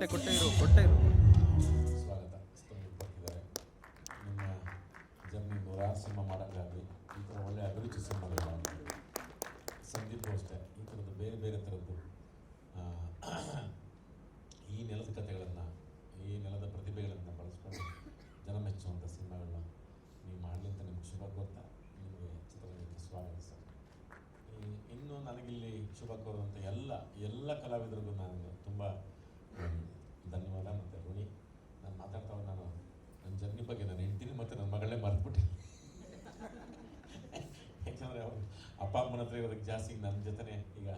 ಕೊಟ್ಟೆ ಕೊಟ್ಟೆ ಇರು ಕೊಟ್ಟೆ ಇರು. ಸ್ವಾಗತ. ನಿಮ್ಮ ಜರ್ನಿ ನೂರಾರು ಸಿನಿಮಾ ಮಾಡೋಕ್ಕಾಗಲಿ, ಈ ಥರ ಒಳ್ಳೆ ಅಭಿರುಚಿ ಮಾಡಲಿ ಸಂದೀಪ್ ಅಷ್ಟೇ, ಈ ಥರದ್ದು ಬೇರೆ ಬೇರೆ ಥರದ್ದು ಈ ನೆಲದ ಕಥೆಗಳನ್ನು, ಈ ನೆಲದ ಪ್ರತಿಭೆಗಳನ್ನು ಬಳಸ್ಕೊಂಡು ಜನ ಮೆಚ್ಚುವಂಥ ಸಿನಿಮಾಗಳನ್ನ ನೀವು ಮಾಡಲಿ ಅಂತ ನಿಮ್ಗೆ ಶುಭ ಕೋರ್ತಾ, ನಿಮಗೆ ಚಿತ್ರರಂಗಕ್ಕೆ ಸ್ವಾಗತ ಸರ್. ಇನ್ನು ನನಗಿಲ್ಲಿ ಶುಭ ಕೋರುವಂಥ ಎಲ್ಲ ಎಲ್ಲ ಕಲಾವಿದರಿಗೂ ನಾನು ತುಂಬ ಧನ್ಯವಾದ ಮತ್ತು ಋಣಿ ನಾನು ಮಾತಾಡ್ತಾ ಹೋದ್ ನಾನು ನನ್ನ ಜರ್ನಿ ಬಗ್ಗೆ ನಾನು ಹೆಂಡ್ತೀನಿ ಮತ್ತು ನನ್ನ ಮಗಳೇ ಮರೆತುಬಿಟ್ಟೆ ಯಾಕಂದರೆ ಅವರು ಅಮ್ಮನ ಹತ್ರ ಇರೋದಕ್ಕೆ ಜಾಸ್ತಿ ನನ್ನ ಜೊತೆನೇ ಈಗ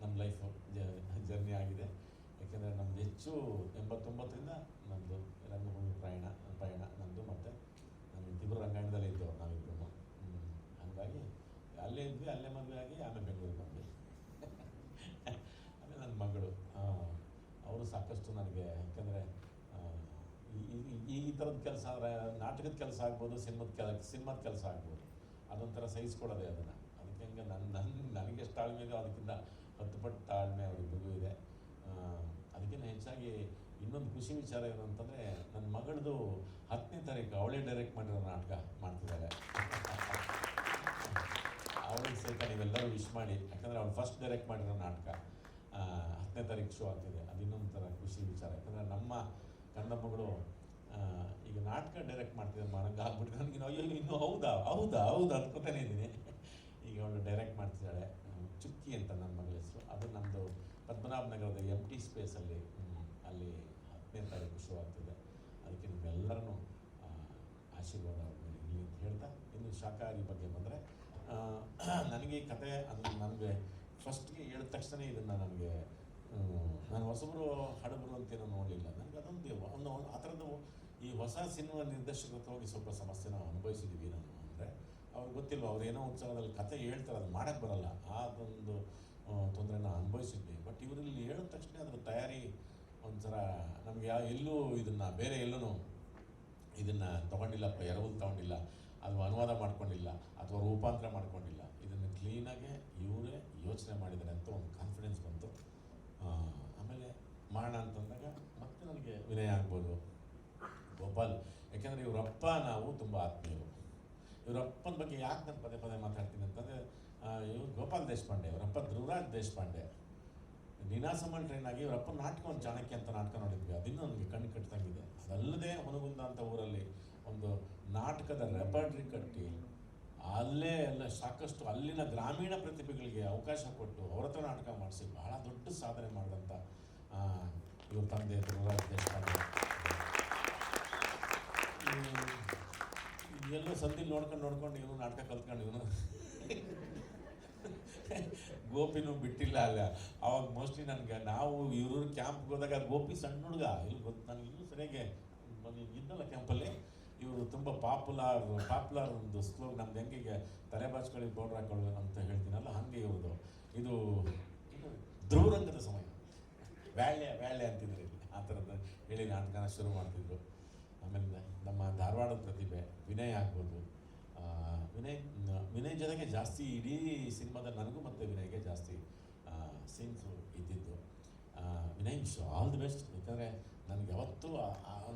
ನಮ್ಮ ಲೈಫು ಜರ್ನಿ ಆಗಿದೆ. ಯಾಕೆಂದರೆ ನಮ್ದು ಹೆಚ್ಚು ಎಂಬತ್ತೊಂಬತ್ತರಿಂದ ನಮ್ಮದು ರಂಗಭೂಮಿ ಪ್ರಯಾಣ ಪ್ರಯಾಣ ನಮ್ಮದು ಮತ್ತು ನಾನು ಇಬ್ಬರು ರಂಗಾಯಣದಲ್ಲೇ ಇದ್ದವರು ನಾವಿಬ್ಬರು ಹಾಗಾಗಿ ಅಲ್ಲೇ ಇದ್ವಿ, ಅಲ್ಲೇ ಮದುವೆ ಆಗಿ ಆಮೇಲೆ ಬೆಂಗಳೂರಿಗೆ ಬಂದ್ವಿ. ಆಮೇಲೆ ನನ್ನ ಮಗಳು ಅವರು ಸಾಕಷ್ಟು ನನಗೆ ಯಾಕಂದರೆ ಈ ಈ ಥರದ ಕೆಲಸ ನಾಟಕದ ಕೆಲಸ ಆಗ್ಬೋದು, ಸಿನಿಮಾದ ಕೆಲ, ಸಿನಿಮಾದ ಕೆಲಸ ಆಗ್ಬೋದು. ಅದೊಂಥರ ಸಹಿಸ್ಕೊಡೋದೇ ಅದನ್ನು. ಹಂಗೆ ನನ್ನ ನನ್ನ ನನಗೆ ಎಷ್ಟು ತಾಳ್ಮೆ ಇದೆಯೋ ಅದಕ್ಕಿಂತ ಹತ್ತು ಪಟ್ಟು ತಾಳ್ಮೆ ಅವರಿಬ್ಬರಿಗೂ ಇದೆ. ಅದಕ್ಕಿಂತ ಹೆಚ್ಚಾಗಿ ಇನ್ನೊಂದು ಖುಷಿ ವಿಚಾರ ಏನು ಅಂತಂದರೆ ನನ್ನ ಮಗಳದು ಹತ್ತನೇ ತಾರೀಕು ಅವಳೇ ಡೈರೆಕ್ಟ್ ಮಾಡಿರೋ ನಾಟಕ ಮಾಡ್ತಿದ್ದಾಳೆ. ಅವಳಿಗೆ ಸಹಿತ ನೀವೆಲ್ಲರೂ ವಿಶ್ ಮಾಡಿ, ಯಾಕಂದರೆ ಅವಳು ಫಸ್ಟ್ ಡೈರೆಕ್ಟ್ ಮಾಡಿರೋ ನಾಟಕ. ಹತ್ತನೇ ತಾರೀಕು ಶೋ ಆಗ್ತಿದೆ. ಅದು ಇನ್ನೊಂದು ಥರ ಖುಷಿ ವಿಚಾರ. ಯಾಕಂದರೆ ನಮ್ಮ ಕನ್ನಡ ಮಗಳು ಈಗ ನಾಟಕ ಡೈರೆಕ್ಟ್ ಮಾಡ್ತಿದ್ದಾರೆ ಮಾಡೋಂಗೆ ಆಗ್ಬಿಟ್ಟು ನನಗೆ ಅಯ್ಯೋ, ಇನ್ನೂ ಹೌದಾ ಹೌದಾ ಹೌದಾ ಅನ್ಕೋತಾನೆ ಇದ್ದೀನಿ. ಈಗ ಅವಳು ಡೈರೆಕ್ಟ್ ಮಾಡ್ತಿದ್ದಾಳೆ ಚುಕ್ಕಿ ಅಂತ ನನ್ನ ಮಗಳ ಹೆಸರು. ಅದು ನಮ್ಮದು ಪದ್ಮನಾಭ ನಗರದ ಎಂ ಟಿ ಸ್ಪೇಸಲ್ಲಿ ಅಲ್ಲಿ ಹತ್ತನೇ ತಾರೀಕು ಶುರುವಾಗ್ತಿದೆ. ಅದಕ್ಕೆ ನಿಮ್ಮೆಲ್ಲರನ್ನೂ ಆಶೀರ್ವಾದ ಇಲ್ಲಿ ಅಂತ ಹೇಳ್ತಾ ಇನ್ನು ಶಾಖಾಹಾರಿ ಬಗ್ಗೆ ಬಂದರೆ ನನಗೆ ಈ ಕತೆ ಅಂದರೆ ನನಗೆ ಫಸ್ಟ್ಗೆ ಹೇಳಿದ ತಕ್ಷಣ ಇದನ್ನು ನನಗೆ ನಾನು ಹೊಸಬರು, ಹಡಬರು ಅಂತೇನೋ ನೋಡಲಿಲ್ಲ. ನನಗೆ ಅದೊಂದು, ಒಂದು ಆ ಥರದ್ದು ಈ ಹೊಸ ಸಿನಿಮಾ ನಿರ್ದೇಶಕರ ಹೋಗಿ ಸ್ವಲ್ಪ ಸಮಸ್ಯೆನ ಅನುಭವಿಸಿದ್ದೀವಿ ನಾನು. ಅವ್ರಿಗೆ ಗೊತ್ತಿಲ್ವ, ಅವ್ರು ಏನೋ ಉತ್ಸವದಲ್ಲಿ ಕತೆ ಹೇಳ್ತಾರೆ, ಅದು ಮಾಡೋಕ್ಕೆ ಬರಲ್ಲ. ಅದೊಂದು ತೊಂದರೆನ ಅನುಭವಿಸಿದ್ವಿ. ಬಟ್ ಇವರಲ್ಲಿ ಹೇಳಿದ ತಕ್ಷಣ ಅದ್ರ ತಯಾರಿ ಒಂಥರ ನಮಗೆ ಯಾವ, ಎಲ್ಲೂ ಇದನ್ನು, ಬೇರೆ ಎಲ್ಲೂ ಇದನ್ನು ತೊಗೊಂಡಿಲ್ಲಪ್ಪ ಎರವಲು ತೊಗೊಂಡಿಲ್ಲ ಅಥವಾ ಅನುವಾದ ಮಾಡ್ಕೊಂಡಿಲ್ಲ, ಅಥವಾ ರೂಪಾಂತರ ಮಾಡ್ಕೊಂಡಿಲ್ಲ. ಇದನ್ನು ಕ್ಲೀನಾಗೆ ಇವರೇ ಯೋಚನೆ ಮಾಡಿದ್ದಾರೆ ಅಂತ ಒಂದು ಕಾನ್ಫಿಡೆನ್ಸ್ ಬಂತು. ಆಮೇಲೆ ಮಾಡೋಣ ಅಂತಂದಾಗ ಮತ್ತೆ ನನಗೆ ವಿನಯ ಆಗ್ಬೋದು. ಗೋಪಾಲ್, ಯಾಕೆಂದರೆ ಇವರಪ್ಪ ನಾವು ತುಂಬ ಆತ್ಮೀಯರು. ಇವರಪ್ಪನ ಬಗ್ಗೆ ಯಾಕೆ ನಾನು ಪದೇ ಪದೇ ಮಾತಾಡ್ತೀನಿ ಅಂತಂದರೆ ಇವ್ರು ಗೋಪಾಲ್ ದೇಶಪಾಂಡೆ ಇವರಪ್ಪ ಧ್ರುವರಾಜ್ ದೇಶಪಾಂಡೆ. ನೀನಾಸಮಲ್ ಟ್ರೈನ್ ಆಗಿ ಇವರಪ್ಪ ನಾಟಕ ಒಂದು ಚಾಣಕ್ಯ ಅಂತ ನಾಟಕ ನೋಡಿದ್ವಿ. ಅದಿನ್ನೂ ನನಗೆ ಕಣ್ಣು ಕಟ್ಟಿದಂಗಿದೆ. ಅದಲ್ಲದೆ ಹುನಗುಂದ ಅಂತ ಊರಲ್ಲಿ ಒಂದು ನಾಟಕದ ರೆಪರ್ಟ್ರಿ ಕಟ್ಟಿ, ಅಲ್ಲೇ ಎಲ್ಲ ಸಾಕಷ್ಟು ಅಲ್ಲಿನ ಗ್ರಾಮೀಣ ಪ್ರತಿಭೆಗಳಿಗೆ ಅವಕಾಶ ಕೊಟ್ಟು ಅವ್ರ ಹತ್ರ ನಾಟಕ ಮಾಡಿಸಿ, ಬಹಳ ದೊಡ್ಡ ಸಾಧನೆ ಮಾಡಿದಂಥ ಇವ್ರ ತಂದೆ ಧ್ರುವರಾಜ್ ದೇಶಪಾಂಡೆ. ಈ- ಎಲ್ಲೋ ಸಂದಿಲ್ ನೋಡ್ಕೊಂಡು ನೋಡ್ಕೊಂಡು ಇವನು ನಾಟಕ ಕಲ್ತ್ಕೊಂಡು ಇವನು. ಗೋಪಿನೂ ಬಿಟ್ಟಿಲ್ಲ ಅಲ್ಲ. ಅವಾಗ ಮೋಸ್ಟ್ಲಿ ನನಗೆ ನಾವು ಇವರು ಕ್ಯಾಂಪ್ಗೆ ಹೋದಾಗ ಗೋಪಿ ಸಣ್ಣ ಹುಡುಗ. ಇಲ್ಲಿ ಗೊತ್ತು ನನಗೆ ಇನ್ನೂ ಸರಿಯಾಗಿ ಇದ್ದಲ್ಲ ಕ್ಯಾಂಪಲ್ಲಿ ಇವರು ತುಂಬ ಪಾಪ್ಯುಲರ್ ಪಾಪ್ಯುಲರ್ ಒಂದು ಸ್ಲೋಗ್ ನಮ್ದು ಹೆಂಗೆ ತಲೆ ಬಾಚ್ಕೊಳ್ಳಿ ಬೌಡ್ರ್ ಹಾಕೊಳ್ಳಿ ಅಂತ ಹೇಳ್ತೀನಲ್ಲ, ಹಂಗೆ ಇವರು ಇದು ಇದು ಧ್ರುವರಂಗದ ಸಮಯ. ವ್ಯಾಳ್ಯ ವ್ಯಾಳ್ಯ ಅಂತಿದ್ರು ಇಲ್ಲಿ. ಆ ಥರದ ಹೇಳಿ ನಾಟಕನ ಶುರು ಮಾಡ್ತಿದ್ರು. ಆಮೇಲೆ ನಮ್ಮ ಧಾರವಾಡದ ಪ್ರತಿಭೆ, ವಿನಯ್ ಆಗ್ಬೋದು. ವಿನಯ್ ವಿನಯ್ ಜೊತೆಗೆ ಜಾಸ್ತಿ ಇಡೀ ಸಿನಿಮಾದ ನನಗೂ ಮತ್ತು ವಿನಯ್ಗೆ ಜಾಸ್ತಿ ಸೀನ್ಸು ಇದ್ದಿದ್ದು. Vinay wish all the best. ಯಾಕಂದರೆ ನನಗೆ ಯಾವತ್ತೂ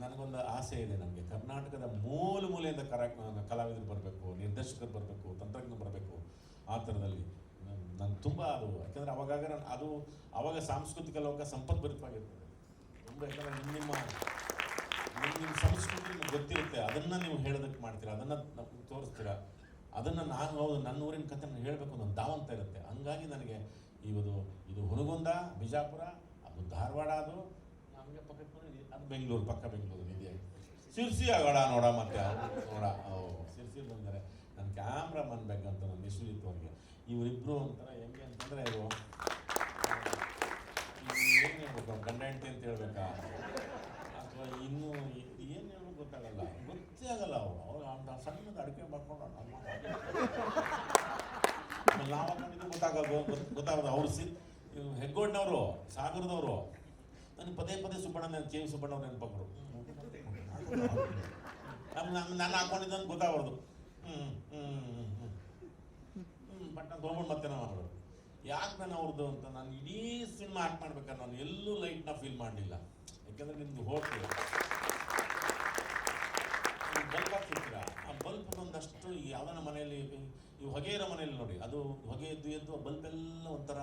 ನನಗೊಂದು ಆಸೆ ಇದೆ ನನಗೆ. ಕರ್ನಾಟಕದ ಮೂಲ ಮೂಲೆಯಿಂದ ಕರ, ಕಲಾವಿದರು ಬರಬೇಕು, ನಿರ್ದೇಶಕರು ಬರಬೇಕು, ತಂತ್ರಜ್ಞರು ಬರಬೇಕು ಆ ಥರದಲ್ಲಿ. ನಾನು ತುಂಬ ಅದು. ಯಾಕಂದರೆ ಅವಾಗ ನಾನು, ಅದು ಅವಾಗ ಸಾಂಸ್ಕೃತಿಕ ಲೋಕ ಸಂಪದ್ಭರಿತವಾಗಿರ್ತದೆ ತುಂಬ ಯಾಕಂದರೆ ನಿಮ್ಮ ನಿಮ್ಮ ನಿಮ್ಮ ನಿಮ್ಮ ಸಂಸ್ಕೃತಿ ನಿಮ್ಗೆ ಗೊತ್ತಿರುತ್ತೆ ಅದನ್ನು ನೀವು ಹೇಳೋದಕ್ಕೆ ಮಾಡ್ತೀರಾ? ಅದನ್ನು ನಮ್ಗೆ ತೋರಿಸ್ತೀರಾ? ಅದನ್ನು ನಾನು ಹೌದು ನನ್ನ ಊರಿನ ಕಥೆ ಹೇಳಬೇಕು ಅಂತ ದಾವಂತ ಇರುತ್ತೆ. ಹಂಗಾಗಿ ನನಗೆ ಇವದು ಇದು ಹುನಗುಂದ ಬಿಜಾಪುರ, ಅದು ಧಾರವಾಡ ಅದು. ನಮಗೆ ಪಕ್ಕದ ಮನೆ ಅದು ಬೆಂಗಳೂರು, ಪಕ್ಕ ಬೆಂಗಳೂರು ಇದೆ ಸಿರ್ಸಿ ಆಗೋಣ ನೋಡ ಮತ್ತೆ ನೋಡ, ಓ, ಸಿರ್ಸಿ ಬಂದರೆ ನನ್ನ ಕ್ಯಾಮ್ರಾಮನ್ ಬೇಕು ಅಂತ ನನ್ನ ವಿಶ್ವಜಿತ್ ಅವ್ರಿಗೆ. ಇವರಿಬ್ಬರು ಒಂಥರ ಹೆಂಗೆ ಅಂತಂದರೆ ಇವರು ಏನು ಗಂಡ ಅಂತ ಹೇಳ್ಬೇಕಾ ಅಥವಾ ಇನ್ನೂ ಏನು ಹೇಳೋದು ಗೊತ್ತಾಗಲ್ಲ ಗೊತ್ತೇ ಆಗಲ್ಲ ಅವರು ಅವ್ರು ಅಡಿಕೆ ಮಾಡ್ಕೊಂಡು ನಾವು ಗೊತ್ತಾಗೋದು ಅವ್ರು ಸಿ ಹೆಗ್ಗೋಡ್ನವರು, ಸಾಗರದವರು. ನನಗೆ ಪದೇ ಪದೇ ಸುಬ್ಬಣ್ಣ ನನ್ನ ಕೆ ವಿ ಸುಬ್ಬಣ್ಣವ್ರು ನೆನಪಕ್ಕರು ನಮ್ಮ ನಮ್ಮ ನಾನು ಹಾಕೊಂಡಿದ್ದು ಹ್ಞೂ ಹ್ಞೂ ಹ್ಞೂ ಬಟ್ ನಾನು ತೊಗೊಂಡು ಮತ್ತೆ ನಾವು ಅವರು ಯಾಕೆ ನಾನು ಅವ್ರದ್ದು ಅಂತ ನಾನು ಇಡೀ ಸಿನಿಮಾ ಆ್ಯಕ್ಟ್ ಮಾಡ್ಬೇಕಾದ್ರೆ ನಾನು ಎಲ್ಲೂ ಲೈಟ್ನ ಫೀಲ್ ಮಾಡಲಿಲ್ಲ. ಯಾಕಂದರೆ ನಿಮ್ದು ಹೋಗ್ತೀವಿ ಬಲ್ಬ್ ಒಂದಷ್ಟು ಈ ಯಾವ್ದಾನ ಮನೆಯಲ್ಲಿ, ಈ ಹೊಗೆ ಇರೋ ಮನೆಯಲ್ಲಿ ನೋಡಿ, ಅದು ಹೊಗೆ ಎದ್ದು ಎದ್ದು ಆ ಬಲ್ಬ್ ಎಲ್ಲ ಒಂಥರ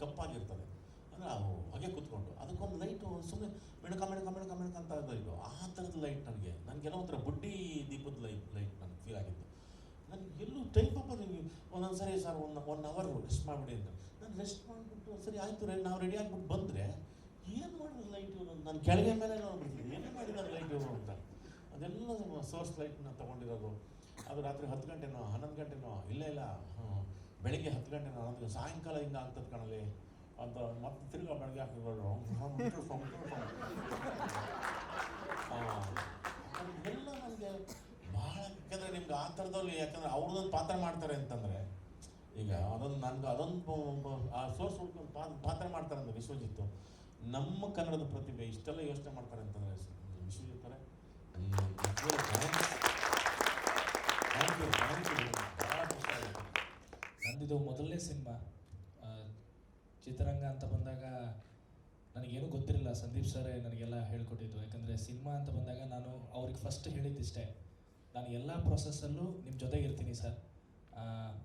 ಕಪ್ಪಾಗಿರ್ತದೆ. ಅಂದರೆ ಆ ಹೊಗೆ ಕೂತ್ಕೊಂಡು, ಅದಕ್ಕೊಂದು ಲೈಟು ಸುಮ್ಮನೆ ಮಿಣಕ ಮಿಣಕ ಮಿಣಕ ಮಿಣಕ ಅಂತ ಇದು. ಆ ಥರದ ಲೈಟ್ ನನಗೆ, ನನಗೆಲ್ಲ ಒಂಥರ ಬುಡ್ಡಿ ದೀಪದ ಲೈಟ್ ಲೈಟ್ ನನಗೆ ಫೀಲ್ ಆಗಿತ್ತು. ನನಗೆ ಎಲ್ಲೂ ಟೈಮ್ ಪಾಪ ಒಂದೊಂದು ಸರಿ sir one one hour rest ಮಾಡಿಬಿಡಿ ಅಂತ. ನಾನು ರೆಸ್ಟ್ ಮಾಡಿಬಿಟ್ಟು ಸರಿ ಆಯಿತು ರೀ, ನಾವು ರೆಡಿ ಆಗಿಬಿಟ್ಟು ಬಂದರೆ ಏನು ಮಾಡಿದ್ರು ಲೈಟ್ ನಾನು ಕೆಳಗೆ ಮೇಲೆ ನೋಡ್ಬಿಡ್ತೀನಿ ಏನೇ ಮಾಡಿದ್ದಾರೆ ಲೈಟ್ ಅಂತ. ಅದೆಲ್ಲ ಸೋರ್ಸ್ ಲೈಟ್ನ ತೊಗೊಂಡಿರೋದು. ಅದು ರಾತ್ರಿ ಹತ್ತು ಗಂಟೆನೋ, ಹನ್ನೊಂದು ಗಂಟೆನೋ, ಇಲ್ಲ ಇಲ್ಲ ಬೆಳಿಗ್ಗೆ ಹತ್ತು ಗಂಟೆನೋ, ಹನ್ನೊಂದು ಸಾಯಂಕಾಲ ಹಿಂಗೆ ಆಗ್ತದೆ ಕಣಲ್ಲಿ. ಅಂತ ಮತ್ತೆ ತಿರ್ಗಾ ಬೆಳಗ್ಗೆ ಹಾಕಿದ್ರು ಎಲ್ಲ ನನಗೆ ಭಾಳ ಯಾಕಂದರೆ ನಿಮ್ಗೆ ಆ ಥರದಲ್ಲಿ, ಯಾಕಂದ್ರೆ ಅವ್ರದ್ದೊಂದು ಪಾತ್ರ ಮಾಡ್ತಾರೆ ಅಂತಂದರೆ, ಈಗ ಅದೊಂದು ನನಗೆ ಅದೊಂದು ಆ ಸೋರ್ಸ್ ಹುಡ್ಕೊಂಡು ಪಾತ್ರ ಮಾಡ್ತಾರೆ ಅಂದ್ರೆ ವಿಶ್ವಜಿತ್ತು ನಮ್ಮ ಕನ್ನಡದ ಪ್ರತಿಭೆ ಇಷ್ಟೆಲ್ಲ ಯೋಚನೆ ಮಾಡ್ತಾರೆ ಅಂತಂದರೆ ವಿಶ್ವಜಿತ್ ಅವರೇ ಥ್ಯಾಂಕ್ ಯು ಥ್ಯಾಂಕ್ ಯು ಭಾಳ ಖುಷಿ ಆಯಿತು ನಂದಿದು ಮೊದಲನೇ ಸಿನಿಮಾ. ಚಿತ್ರರಂಗ ಅಂತ ಬಂದಾಗ ನನಗೇನು ಗೊತ್ತಿರಲಿಲ್ಲ. ಸಂದೀಪ್ ಸರೇ ನನಗೆಲ್ಲ ಹೇಳ್ಕೊಟ್ಟಿದ್ದು. ಯಾಕಂದರೆ ಸಿನಿಮಾ ಅಂತ ಬಂದಾಗ ನಾನು ಅವ್ರಿಗೆ ಫಸ್ಟ್ ಹೇಳಿದ್ದಿಷ್ಟೇ. ನಾನು ಎಲ್ಲ ಪ್ರೊಸೆಸ್ಸಲ್ಲೂ ನಿಮ್ಮ ಜೊತೆಗೆ ಇರ್ತೀನಿ ಸರ್.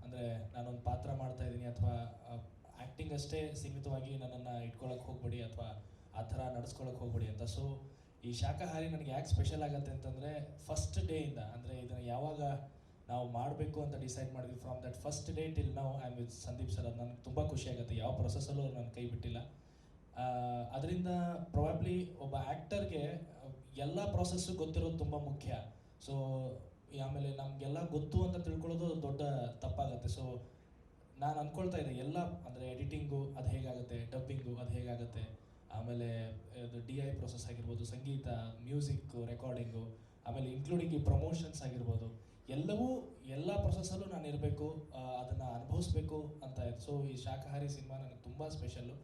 ಅಂದರೆ ನಾನೊಂದು ಪಾತ್ರ ಮಾಡ್ತಾ ಇದ್ದೀನಿ ಅಥವಾ ಆ್ಯಕ್ಟಿಂಗ್ ಅಷ್ಟೇ ಸೀಮಿತವಾಗಿ ನನ್ನನ್ನು ಇಟ್ಕೊಳ್ಳೋಕೆ ಹೋಗ್ಬೇಡಿ ಅಥವಾ ಆ ಥರ ನಡ್ಸ್ಕೊಳಕ್ಕೆ ಹೋಗ್ಬೇಡಿ ಅಂತ. ಸೊ ಈ ಶಾಖಾಹಾರಿ ನನಗೆ ಯಾಕೆ ಸ್ಪೆಷಲ್ ಆಗುತ್ತೆ ಅಂತಂದರೆ ಫಸ್ಟ್ ಡೇಯಿಂದ ಅಂದರೆ ಇದನ್ನು ಯಾವಾಗ ನಾವು ಮಾಡಬೇಕು ಅಂತ ಡಿಸೈಡ್ ಮಾಡಿದ್ವಿ from that first day till ನಾವು ಐ ವಿತ್ ಸಂದೀಪ್ ಸರ್ ಅದು ನನಗೆ ತುಂಬ ಖುಷಿ ಆಗುತ್ತೆ. ಯಾವ ಪ್ರೊಸೆಸಲ್ಲೂ ನನ್ನ ಕೈ ಬಿಟ್ಟಿಲ್ಲ. ಅದರಿಂದ ಪ್ರೊಬಾಬ್ಲಿ ಒಬ್ಬ ಆ್ಯಕ್ಟರ್ಗೆ ಎಲ್ಲ ಪ್ರೊಸೆಸ್ಸು ಗೊತ್ತಿರೋದು ತುಂಬ ಮುಖ್ಯ. ಸೊ ಆಮೇಲೆ ನಮಗೆಲ್ಲ ಗೊತ್ತು ಅಂತ ತಿಳ್ಕೊಳ್ಳೋದು ದೊಡ್ಡ ತಪ್ಪಾಗುತ್ತೆ. ಸೊ ನಾನು ಅಂದ್ಕೊಳ್ತಾ ಇದ್ದೆ, ಎಲ್ಲ ಅಂದರೆ ಎಡಿಟಿಂಗು ಅದು ಹೇಗಾಗುತ್ತೆ ಡಬ್ಬಿಂಗು ಅದು ಹೇಗಾಗುತ್ತೆ. ಆಮೇಲೆ ಇದು ಡಿ ಐ ಪ್ರೊಸೆಸ್ ಆಗಿರ್ಬೋದು, ಸಂಗೀತ ಮ್ಯೂಸಿಕ್ಕು ರೆಕಾರ್ಡಿಂಗು ಆಮೇಲೆ ಇನ್ಕ್ಲೂಡಿಂಗ್ ಈ ಪ್ರಮೋಷನ್ಸ್ ಆಗಿರ್ಬೋದು. ಎಲ್ಲವೂ ಎಲ್ಲ ಪ್ರೊಸೆಸಲ್ಲೂ ನಾನು ಇರಬೇಕು ಅದನ್ನು ಅನುಭವಿಸ್ಬೇಕು ಅಂತ ಸೊ ಈ ಶಾಖಾಹಾರಿ ಸಿನಿಮಾ ನನಗೆ ತುಂಬ ಸ್ಪೆಷಲ್ಲು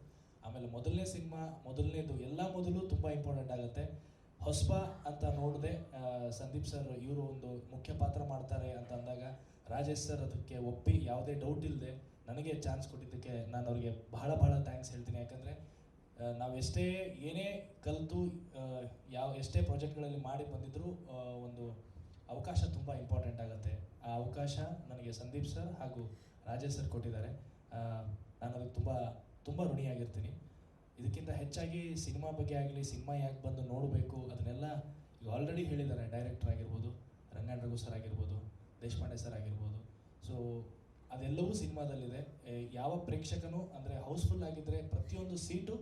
ಆಮೇಲೆ ಮೊದಲನೇ ಸಿನಿಮಾ, ಮೊದಲನೇದು, ಎಲ್ಲ ಮೊದಲು ತುಂಬ ಇಂಪಾರ್ಟೆಂಟ್ ಆಗುತ್ತೆ. ಹೊಸಬ ಅಂತ ನೋಡಿದೆ ಸಂದೀಪ್ ಸರ್ ಇವರು ಒಂದು ಮುಖ್ಯ ಪಾತ್ರ ಮಾಡ್ತಾರೆ ಅಂತ ಅಂದಾಗ ರಾಜೇಶ್ ಸರ್ ಅದಕ್ಕೆ ಒಪ್ಪಿ ಯಾವುದೇ ಡೌಟ್ ಇಲ್ಲದೆ ನನಗೆ ಚಾನ್ಸ್ ಕೊಟ್ಟಿದ್ದಕ್ಕೆ ನಾನು ಅವ್ರಿಗೆ ಬಹಳ ಬಹಳ ಥ್ಯಾಂಕ್ಸ್ ಹೇಳ್ತೀನಿ. ಯಾಕಂದರೆ ನಾವು ಎಷ್ಟೇ ಏನೇ ಕಲಿತು ಯಾವ, ಎಷ್ಟೇ ಪ್ರಾಜೆಕ್ಟ್ಗಳಲ್ಲಿ ಮಾಡಿ ಬಂದಿದ್ದರೂ ಒಂದು ಅವಕಾಶ ತುಂಬ ಇಂಪಾರ್ಟೆಂಟ್ ಆಗುತ್ತೆ. ಆ ಅವಕಾಶ ನನಗೆ ಸಂದೀಪ್ ಸರ್ ಹಾಗೂ ರಾಜೇಶ್ ಸರ್ ಕೊಟ್ಟಿದ್ದಾರೆ. ನಾನು ಅದಕ್ಕೆ ತುಂಬ ತುಂಬ ಋಣಿಯಾಗಿರ್ತೀನಿ. ಇದಕ್ಕಿಂತ ಹೆಚ್ಚಾಗಿ ಸಿನಿಮಾ ಬಗ್ಗೆ ಆಗಲಿ, ಸಿನಿಮಾ ಯಾಕೆ ಬಂದು ನೋಡಬೇಕು ಅದನ್ನೆಲ್ಲ ಈಗ ಆಲ್ರೆಡಿ ಹೇಳಿದ್ದಾರೆ. ಡೈರೆಕ್ಟರ್ ಆಗಿರ್ಬೋದು ರಂಗನ್ ಸರ್ ಆಗಿರ್ಬೋದು, ದೇಶಪಾಂಡೆ ಸರ್ ಆಗಿರ್ಬೋದು. ಸೊ ಅದೆಲ್ಲವೂ ಸಿನಿಮಾದಲ್ಲಿದೆ. ಯಾವ ಪ್ರೇಕ್ಷಕನು ಅಂದರೆ ಹೌಸ್ಫುಲ್ ಆಗಿದ್ದರೆ ಪ್ರತಿಯೊಂದು ಸೀಟು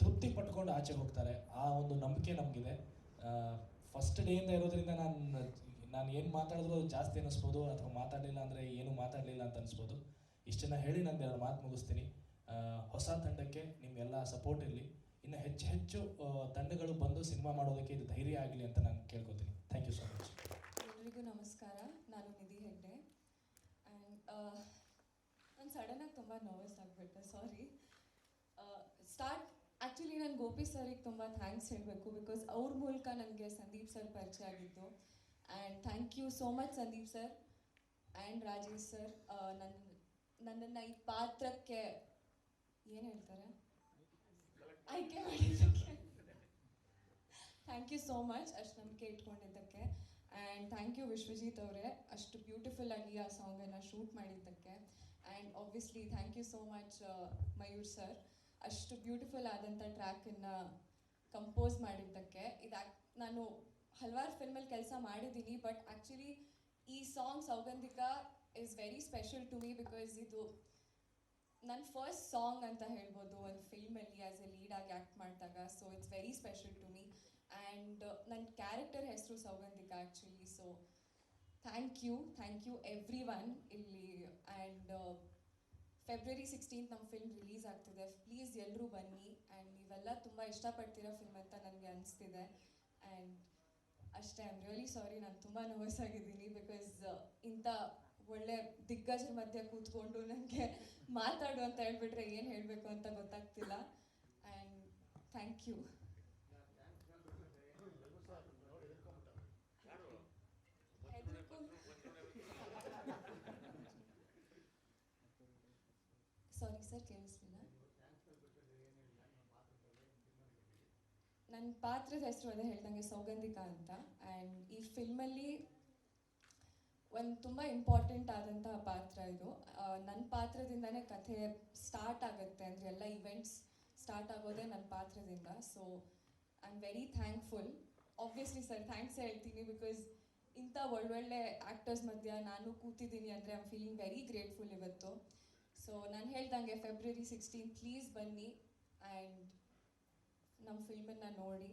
ತೃಪ್ತಿ ಪಟ್ಕೊಂಡು ಆಚೆ ಹೋಗ್ತಾರೆ. ಆ ಒಂದು ನಂಬಿಕೆ ನಮಗಿದೆ. ಫಸ್ಟ್ ಡೇಯಿಂದ ಇರೋದ್ರಿಂದ ನಾನು ನಾನು ಏನು ಮಾತಾಡಿದ್ರು ಜಾಸ್ತಿ ಅನ್ನಿಸ್ಬೋದು, ಅಥವಾ ಮಾತಾಡಲಿಲ್ಲ ಅಂದರೆ ಏನು ಮಾತಾಡಲಿಲ್ಲ ಅಂತ ಅನಿಸ್ಬೋದು ಇಷ್ಟನ್ನ ಹೇಳಿ ನಾನು ಎರಡು ಮಾತು ಮುಗಿಸ್ತೀನಿ. ಹೊಸ ತಂಡಕ್ಕೆ ನಿಮ್ಮೆಲ್ಲ ಸಪೋರ್ಟ್ ಇರಲಿ. ಇನ್ನು ಹೆಚ್ಚು ಹೆಚ್ಚು ತಂಡಗಳು ಬಂದು ಸಿನಿಮಾ ಮಾಡೋದಕ್ಕೆ ಇದು ಧೈರ್ಯ ಆಗಲಿ ಅಂತ ನಾನು ಕೇಳ್ಕೊತೀನಿ. ಥ್ಯಾಂಕ್ ಯು ಸೊ ಮಚ್ ಎಲ್ರಿಗೂ ನಮಸ್ಕಾರ. ನಾನು ನಿಧಿ ಹೆಗ್ಡೆ. ಆ್ಯಂಡ್ ನಾನು ಸಡನ್ನಾಗಿ ತುಂಬ ನರ್ವಸ್ ಆಗಿಬಿಟ್ಟೆ ಸಾರಿ ಸ್ಟಾರ್ಟ್ ಆ್ಯಕ್ಚುಲಿ ನಾನು ಗೋಪಿ ಸರಿಗೆ ತುಂಬ ಥ್ಯಾಂಕ್ಸ್ ಹೇಳಬೇಕು ಬಿಕಾಸ್ ಅವ್ರ ಮೂಲಕ ನನಗೆ ಸಂದೀಪ್ ಸರ್ ಪರಿಚಯ ಆಗಿತ್ತು and thank you so much Sandeep sir and Rajesh sir. ನನ್ನ ನನ್ನನ್ನು ಈ ಪಾತ್ರಕ್ಕೆ ಏನು ಹೇಳ್ತಾರೆ? ಆಯ್ಕೆ ಮಾಡಿದ್ದಕ್ಕೆ. ಥ್ಯಾಂಕ್ ಯು ಸೋ ಮಚ್ ಅಷ್ಟು ನಂಬಿಕೆ ಇಟ್ಕೊಂಡಿದ್ದಕ್ಕೆ. ಆ್ಯಂಡ್ ಥ್ಯಾಂಕ್ ಯು ವಿಶ್ವಜಿತ್ ಅವರೇ, ಅಷ್ಟು ಬ್ಯೂಟಿಫುಲ್ ಆಗಿ ಆ ಸಾಂಗನ್ನು ಶೂಟ್ ಮಾಡಿದ್ದಕ್ಕೆ. And obviously thank you so much Mayur sir. ಅಷ್ಟು ಬ್ಯೂಟಿಫುಲ್ ಆದಂಥ ಟ್ರ್ಯಾಕನ್ನು ಕಂಪೋಸ್ ಮಾಡಿದ್ದಕ್ಕೆ. ಇದು ನಾನು ಹಲವಾರು ಫಿಲ್ಮಲ್ಲಿ ಕೆಲಸ ಮಾಡಿದ್ದೀನಿ ಬಟ್ ಆ್ಯಕ್ಚುಲಿ ಈ song Saugandhika is very special to me because ಇದು ನನ್ನ ಫಸ್ಟ್ ಸಾಂಗ್ ಅಂತ ಹೇಳ್ಬೋದು ಒಂದು ಫಿಲ್ಮಲ್ಲಿ ಆ್ಯಸ್ ಎ ಲೀಡ್ ಆಗಿ ಆ್ಯಕ್ಟ್ ಮಾಡಿದಾಗ. So it's very special to me and ನನ್ನ ಕ್ಯಾರೆಕ್ಟರ್ ಹೆಸರು Saugandhika actually so thank you thank you everyone ಇಲ್ಲಿ ಆ್ಯಂಡ್ ಫೆಬ್ರವರಿ ಸಿಕ್ಸ್ಟೀನ್ತ್ ನಮ್ಮ ಫಿಲ್ಮ್ ರಿಲೀಸ್ ಆಗ್ತಿದೆ. ಪ್ಲೀಸ್ ಎಲ್ಲರೂ ಬನ್ನಿ ಆ್ಯಂಡ್ ನೀವೆಲ್ಲ ತುಂಬ ಇಷ್ಟಪಡ್ತಿರೋ ಫಿಲ್ಮ್ ಅಂತ ನನಗೆ ಅನಿಸ್ತಿದೆ. ಆ್ಯಂಡ್ ಅಷ್ಟೇ ಐ ಆಮ್ ರಿಯಲಿ ಸಾರಿ ನಾನು ತುಂಬ ನರ್ವಸ್ ಆಗಿದ್ದೀನಿ ಬಿಕಾಸ್ ಇಂಥ ಒಳ್ಳೆ ದಿಗ್ಗಜರ ಮಧ್ಯೆ ಕೂತ್ಕೊಂಡು ನನಗೆ ಮಾತಾಡು ಅಂತ ಹೇಳ್ಬಿಟ್ರೆ ಏನು ಹೇಳಬೇಕು ಅಂತ ಗೊತ್ತಾಗ್ತಿಲ್ಲ. ಆ್ಯಂಡ್ ಥ್ಯಾಂಕ್ ಯು ನನ್ನ ಪಾತ್ರದ ಹೆಸರು ಅದೇ ಹೇಳ್ದಂಗೆ ಸೌಗಂಧಿಕಾ ಅಂತ. ಆ್ಯಂಡ್ ಈ ಫಿಲ್ಮಲ್ಲಿ ಒಂದು ತುಂಬ ಇಂಪಾರ್ಟೆಂಟ್ ಆದಂತಹ ಪಾತ್ರ ಇದು. ನನ್ನ ಪಾತ್ರದಿಂದನೇ ಕಥೆ ಸ್ಟಾರ್ಟ್ ಆಗುತ್ತೆ ಅಂದರೆ ಎಲ್ಲ ಇವೆಂಟ್ಸ್ ಸ್ಟಾರ್ಟ್ ಆಗೋದೇ ನನ್ನ ಪಾತ್ರದಿಂದ. So I am very thankful obviously sir thanks ಹೇಳ್ತೀನಿ ಬಿಕಾಸ್ ಇಂಥ ಒಳ್ಳೊಳ್ಳೆ ಆ್ಯಕ್ಟರ್ಸ್ ಮಧ್ಯ ನಾನು ಕೂತಿದ್ದೀನಿ ಅಂದರೆ I am feeling very grateful ಇವತ್ತು. ಸೊ ನಾನು ಹೇಳ್ದಂಗೆ ಫೆಬ್ರವರಿ ಸಿಕ್ಸ್ಟೀನ್ ಪ್ಲೀಸ್ ಬನ್ನಿ. ಆ್ಯಂಡ್ ನಮ್ಮ ಫಿಲ್ಮನ್ನು ನೋಡಿ